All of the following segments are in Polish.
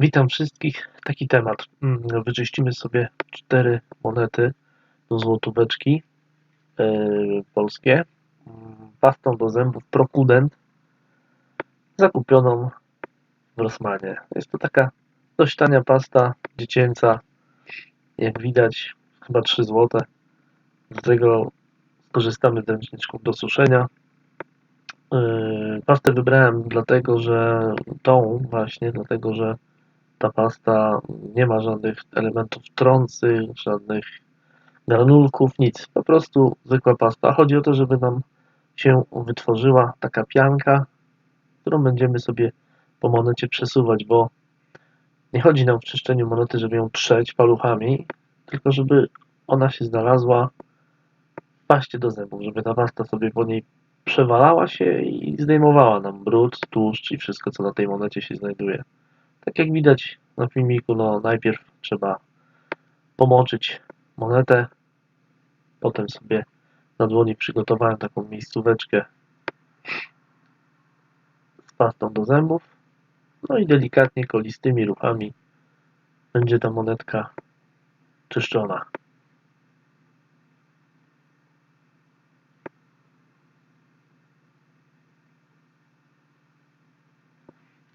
Witam wszystkich. Taki temat. Mm, Wyczyścimy sobie cztery monety do złotóweczki yy, polskie. Mm, Pastą do zębów Prokudent zakupioną w Rossmanie. Jest to taka dość tania pasta dziecięca. Jak widać, chyba 3 zł. Do tego skorzystamy z ręczniczków do suszenia. Yy, Pastę wybrałem dlatego, że tą właśnie, dlatego, że ta pasta nie ma żadnych elementów trących, żadnych granulków, nic. Po prostu zwykła pasta. Chodzi o to, żeby nam się wytworzyła taka pianka, którą będziemy sobie po monecie przesuwać, bo nie chodzi nam w czyszczeniu monety, żeby ją trzeć paluchami, tylko żeby ona się znalazła w paście do zębów, żeby ta pasta sobie po niej przewalała się i zdejmowała nam brud, tłuszcz i wszystko, co na tej monecie się znajduje. Tak jak widać na filmiku, no najpierw trzeba pomoczyć monetę, potem sobie na dłoni przygotowałem taką miejscóweczkę z pastą do zębów, no i delikatnie kolistymi ruchami będzie ta monetka czyszczona.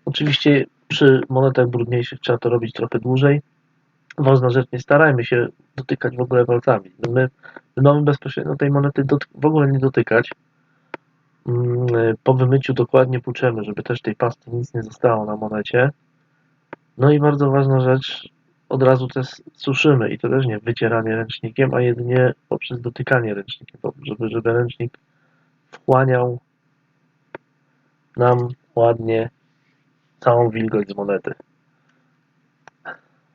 Oczywiście przy monetach brudniejszych trzeba to robić trochę dłużej. Ważna rzecz, nie starajmy się dotykać w ogóle palcami. My, my mamy bezpośrednio tej monety w ogóle nie dotykać. Mm, Po wymyciu dokładnie płuczemy, żeby też tej pasty nic nie zostało na monecie. No i bardzo ważna rzecz, od razu też suszymy i to też nie wycieranie ręcznikiem, a jedynie poprzez dotykanie ręcznikiem, żeby, żeby ręcznik wchłaniał nam ładnie całą wilgoć z monety.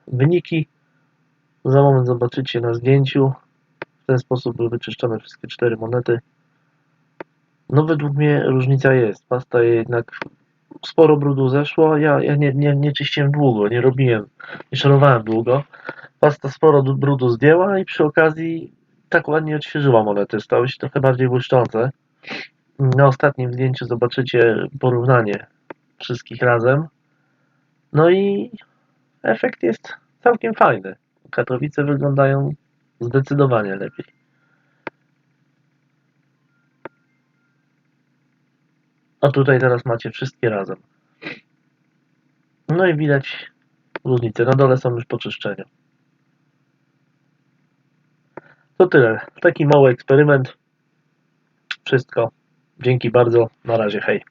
Wyniki za moment zobaczycie na zdjęciu. W ten sposób były wyczyszczone wszystkie cztery monety. No według mnie różnica jest. Pasta jednak sporo brudu zeszło. Ja, ja nie, nie, nie czyściłem długo, nie robiłem, nie szorowałem długo. Pasta sporo du- brudu zdjęła i przy okazji tak ładnie odświeżyła monety. Stały się trochę bardziej błyszczące. Na ostatnim zdjęciu zobaczycie porównanie wszystkich razem. No i efekt jest całkiem fajny. Katowice wyglądają zdecydowanie lepiej. A tutaj teraz macie wszystkie razem. No i widać różnicę. Na dole są już po czyszczeniu. To tyle. Taki mały eksperyment. Wszystko. Dzięki bardzo. Na razie. Hej.